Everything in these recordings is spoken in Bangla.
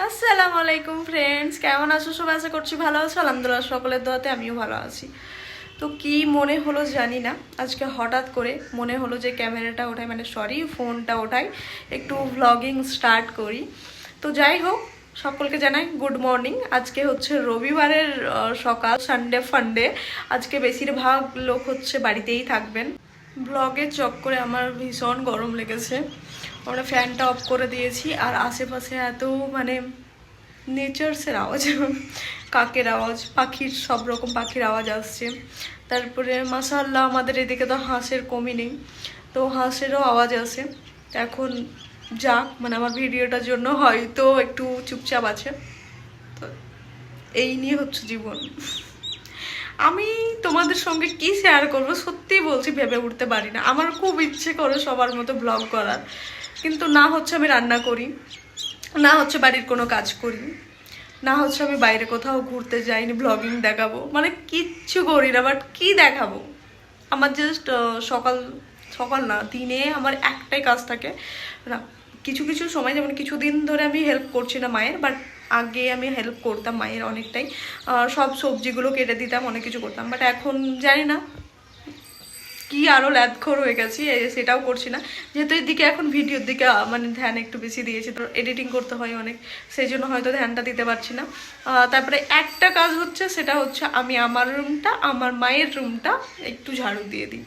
আসসালামু আলাইকুম ফ্রেন্ডস কেমন আছো? সবাই আশা করছি ভালো আছো। আলহামদুলিল্লাহ, সকলের দোয়াতে আমিও ভালো আছি। তো কি মনে হলো জানি না, আজকে হঠাৎ করে মনে হলো যে ক্যামেরাটা ওঠাই মানে সরি ফোনটা ওঠাই একটু ভ্লগিং স্টার্ট করি। তো যাই হোক, সকলকে জানাই গুড মর্নিং আজকে হচ্ছে রবিবারের সকাল সানডে ফান্ডে আজকে বেশিরভাগ লোক হচ্ছে বাড়িতেই থাকবেন। ব্লগের চক্করে আমার ভীষণ গরম লেগেছে। আমরা ফ্যানটা অফ করে দিয়েছি আর আশেপাশে এত মানে নেচার্সের আওয়াজ, কাকের আওয়াজ, পাখির সব রকম পাখির আওয়াজ আসছে। তারপরে মাসাল্লাহ আমাদের এদিকে তো হাঁসের কমই নেই, তো হাঁসেরও আওয়াজ আসে এখন যাক মানে আমার ভিডিওটার জন্য হয়তো একটু চুপচাপ আছে। তো এই নিয়ে হচ্ছে জীবন। আমি তোমাদের সঙ্গে কি শেয়ার করব? সত্যি বলছি, ভেবে উঠতে পারি না। আমার খুব ইচ্ছে করে সবার মতো ব্লগ করার। কিন্তু না হচ্ছে আমি রান্না করি, না হচ্ছে বাড়ির কোনো কাজ করি, না হচ্ছে আমি বাইরে কোথাও ঘুরতে যাইনি ব্লগিং দেখাবো। মানে কিচ্ছু করি না বাট কি দেখাবো? আমার জাস্ট সকাল সকাল না, দিনে আমার একটাই কাজ থাকে। কিছু কিছু সময়, যেমন কিছুদিন ধরে আমি হেল্প করছি না মায়ের বাট আগে আমি হেল্প করতাম মায়ের অনেকটাই। সব সবজিগুলো কেটে দিতাম, অনেক কিছু করতাম। বাট এখন জানি না কি আরও ল্যাদখোর হয়ে গেছি সেটাও করছি না। যেহেতু এদিকে এখন ভিডিওর দিকে মানে ধ্যান একটু বেশি দিয়েছি, তো এডিটিং করতে হয় অনেক। সেই জন্য হয়তো ধ্যানটা দিতে পারছি না। তারপরে একটা কাজ হচ্ছে, সেটা হচ্ছে আমি আমার রুমটা আমার মায়ের রুমটা একটু ঝাড়ু দিয়ে দিই।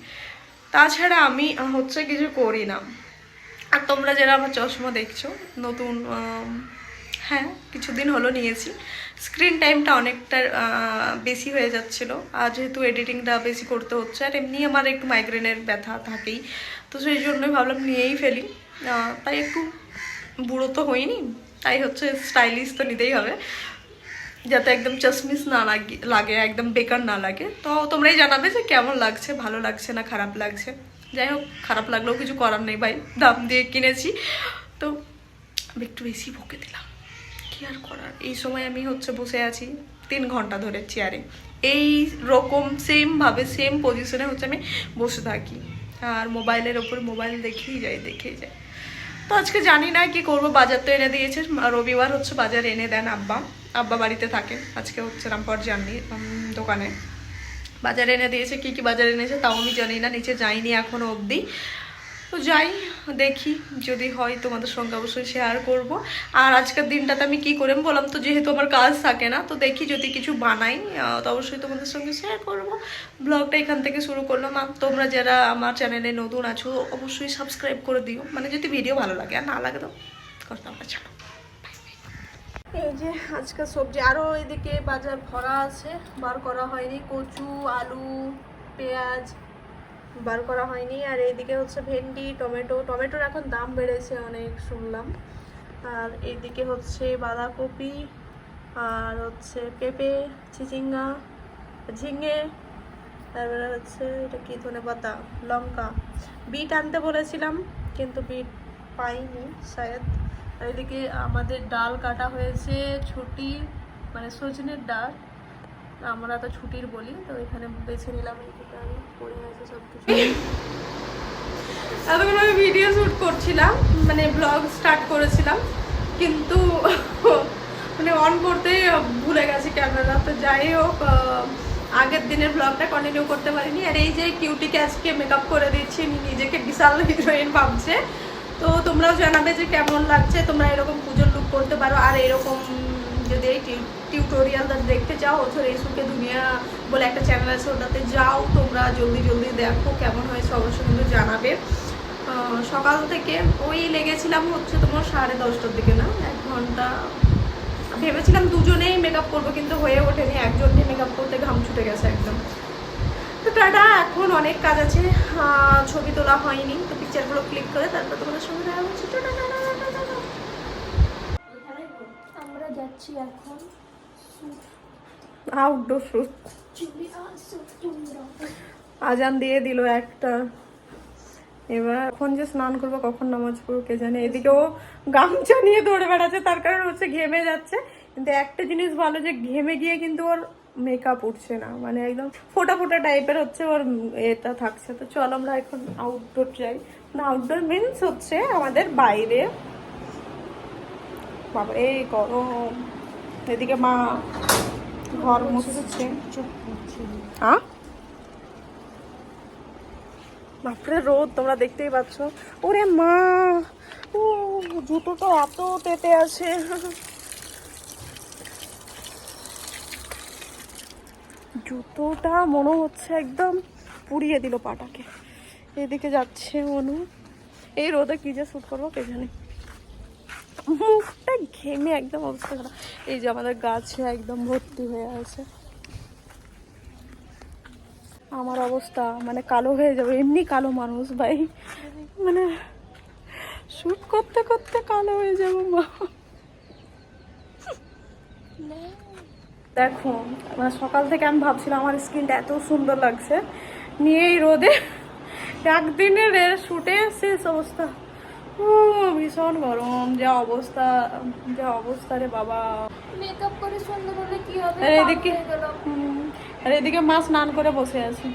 তাছাড়া আমি হচ্ছে কিছু করি না। আর তোমরা যারা আমার চশমা দেখছ, নতুন হ্যাঁ কিছুদিন হলো নিয়েছি। স্ক্রিন টাইমটা অনেকটা বেশি হয়ে যাচ্ছিল। আর যেহেতু এডিটিংটা বেশি করতে হচ্ছে, আর এমনি আমার একটু মাইগ্রেনের ব্যথা থাকেই, তো সেই জন্যই ভাবলাম নিয়েই ফেলি। তাই একটু বুড়ো তো হইনি, তাই হচ্ছে স্টাইলিশ তো নিতেই হবে। যাতে একদম চশমিস না লাগে লাগে, একদম বেকার না লাগে। তো তোমরাই জানাবে যে কেমন লাগছে, ভালো লাগছে না খারাপ লাগছে। যাই হোক, খারাপ লাগলেও কিছু করার নেই ভাই, দাম দিয়ে কিনেছি। তো একটু বেশি বকে দিলাম। কি আর করার? এই সময় আমি হচ্ছে বসে আছি তিন ঘণ্টা ধরে চেয়ারে এই রকম সেম ভাবে সেম পজিশনে হচ্ছে আমি বসে থাকি। আর মোবাইলের ওপর মোবাইল দেখেই যাই দেখেই যাই। তো আজকে জানি না কি করব বাজার তো এনে দিয়েছে। রবিবার হচ্ছে বাজার এনে দেন আব্বা। আব্বা বাড়িতে থাকে আজকে হচ্ছে রামপুর উম, দোকানে। বাজার এনে দিয়েছে কি কি বাজার এনেছে তাও আমি জানি না নিচে যাইনি এখনও অবধি। তো যাই, দেখি যদি হয় তোমাদের সঙ্গে অবশ্যই শেয়ার করব। আর আজকের দিনটাতে আমি কি করে বললাম তো, যেহেতু আমার কাজ থাকে না, তো দেখি যদি কিছু বানাই তো অবশ্যই তোমাদের সঙ্গে শেয়ার করব। ব্লগটা এখান থেকে শুরু করলাম। আর তোমরা যারা আমার চ্যানেলে নতুন আছো, অবশ্যই সাবস্ক্রাইব করে দিও। মানে যদি ভিডিও ভালো লাগে, আর না লাগে তো করতে আমরা ছাড়ো এই যে আজকাল সবজি আরও এদিকে বাজার ভরা আছে, বার করা হয়নি। কচু, আলু, পেঁয়াজ বার করা হয়নি। আর এইদিকে হচ্ছে ভেন্ডি, টমেটো, টমেটোর এখন দাম বেড়েছে অনেক, শুনলাম। আর এইদিকে হচ্ছে বাঁধাকপি, আর হচ্ছে পেঁপে, চিচিঙ্গা, ঝিঙে, তারপরে হচ্ছে এটা কি ধনে পাতা? লঙ্কা। বিট আনতে বলেছিলাম, কিন্তু বিট পাইনি শায়দ। আর এদিকে আমাদের ডাল কাটা হয়েছে, ছুটি মানে সজনের ডাল। আমরা তো ছুটির বলি, তো এখানে বেছে নিলাম এতক্ষণ আমি ভিডিও শ্যুট করছিলাম মানে ব্লগ স্টার্ট করেছিলাম, কিন্তু মানে অন করতে ভুলে গেছি ক্যামেরা তো যাই হোক আগের দিনের ব্লগটা কন্টিনিউ করতে পারিনি। আর এই যে কিউটিকে আজকে মেকআপ করে দিচ্ছি নিজেকে বিশাল হিরোইন ভাবছে। তো তোমরাও জানাবে যে কেমন লাগছে, তোমরা এরকম পুজোর লুক করতে পারো। আর এরকম যদি এই টিউটোরিয়াল দেখতে চাও ওথর এইসুকে দুনিয়া বলে একটা চ্যানেল আছে, ওটাতে যাও তোমরা, জলদি জলদি দেখো কেমন হয়েছে, অবশ্যই কিন্তু জানাবে। সকাল থেকে ওই লেগেছিলাম হচ্ছে তোমার সাড়ে দশটার দিকে না, এক ঘণ্টা। ভেবেছিলাম দুজনেই মেকআপ করব, কিন্তু হয়ে ওঠেনি, একজনকে মেকআপ করতে ঘাম ছুটে গেছে একদম। তো টাটা, এখন অনেক কাজ আছে ছবি তোলা হয়নি, তো পিকচারগুলো ক্লিক করে তারপর তোমাদের সঙ্গে দেখা হচ্ছে। আমরা যাচ্ছি এখন আউটডোর আজান দিয়ে দিল একটা। এবার এখন যে স্নান করব, কখন নামাজ পড়ব কে জানে। এদিকে ও গামছা নিয়ে দৌড়ে বেড়াচ্ছে, তার কারণ হচ্ছে ঘেমে যাচ্ছে। কিন্তু একটা জিনিস ভালো যে ঘেমে গিয়ে কিন্তু ওর মেকআপ উঠছে না। মানে একদম ফোটা ফোটা টাইপের হচ্ছে ওর এটা থাকছে। তো চল আমরা এখন আউটডোর যাই। না আউটডোর মিনস হচ্ছে আমাদের বাইরে। বাবা, এই গরম। এদিকে মা ঘর মুছছে। হ্যাঁ বাপরে, রোদ, তোমরা দেখতেই পাচ্ছ। ওরে মা! ও, জুতোটা এত তেতে আছে। জুতোটা মনে হচ্ছে একদম পুড়িয়ে দিল পাটাকে। এদিকে যাচ্ছে অনু এই রোদে কি যে শ্যুট করব কে জানে। মুখটা ঘেমে একদম অবস্থা খারাপ। এই যে আমাদের গাছে একদম ভর্তি হয়ে আছে। আমার অবস্থা মানে কালো হয়ে যাবে, এমনি কালো মানুষ ভাই। মানে শুট করতে করতে কালো হয়ে যাব মা। দেখো মানে সকাল থেকে আমি ভাবছিলাম আমার স্কিনটা এত সুন্দর লাগছে। নিয়ে এই রোদে একদিনের শুটে শেষ অবস্থা। ভীষণ গরম। যা অবস্থা যা অবস্থা রে বাবা। মেকআপ করে সুন্দর হলে কি হবে? আর এদিকে আর এদিকে মা স্নান করে বসে আছে।